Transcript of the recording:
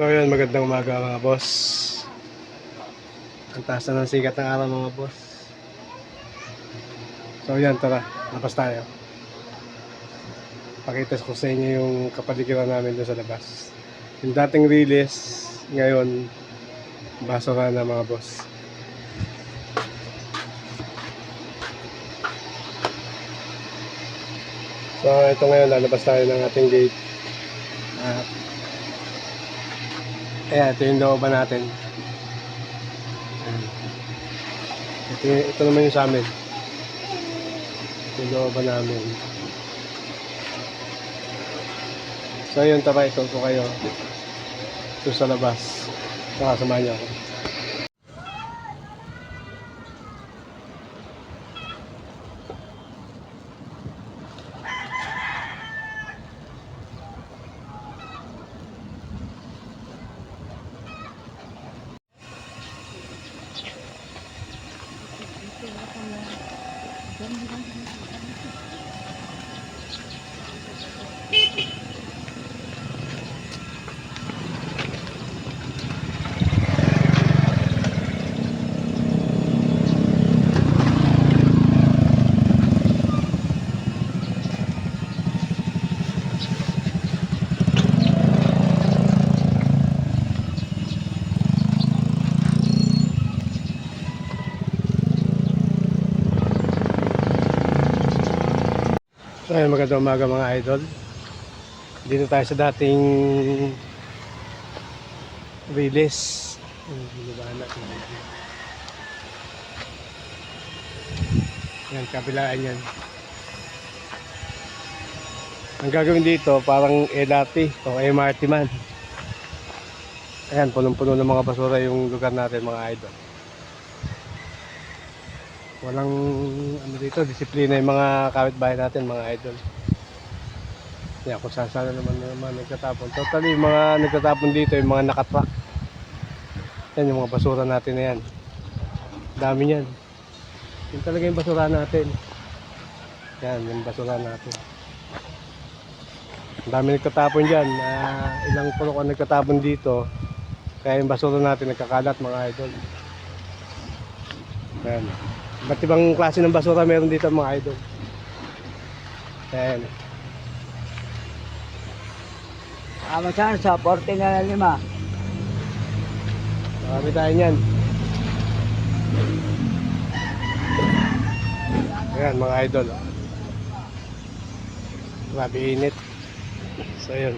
So yun, magandang umaga mga boss. Ang taas na ng sikat ng araw mga boss. So yan, tara, labas tayo. Pakita ko sa inyo yung kapaligiran namin doon sa labas. Yung dating release, ngayon, basura na mga boss. So ito ngayon, lalabas tayo ng ating gate. At Ayan, ito yung looban natin. Ito, ito naman yung sa amin. Ito yung looban namin. So yun, tara, ito ko kayo. Ito sa labas. Nakasama niyo ako. Beep, beep. So ayun, magandang umaga mga idol. Dito tayo sa dating natin. Yan, kabilaan yan. Ang gagawin dito, parang LRT o MRT man. Ayan, punong-puno ng mga basura yung lugar natin mga idol. Walang ano dito, disiplina yung mga kapitbahay natin, mga idol. Yan, kung saan saan naman naman nagtatapon. Totally, yung mga nagtatapon dito, yung mga nakatrack. Yan, yung mga basura natin na yan. Dami yan. Yun talaga yung basura natin. Yan, yung basura natin. Ang dami nagtatapon dyan. Ah, ilang puno ang nagtatapon dito. Kaya yung basura natin nagkakalat, mga idol. Yan. Ba't ibang klase ng basura meron dito mga idol? Ayan. Ama saan sa 40 na lima. Marami tayo niyan. Ayan mga idol. Grabe init. So yun.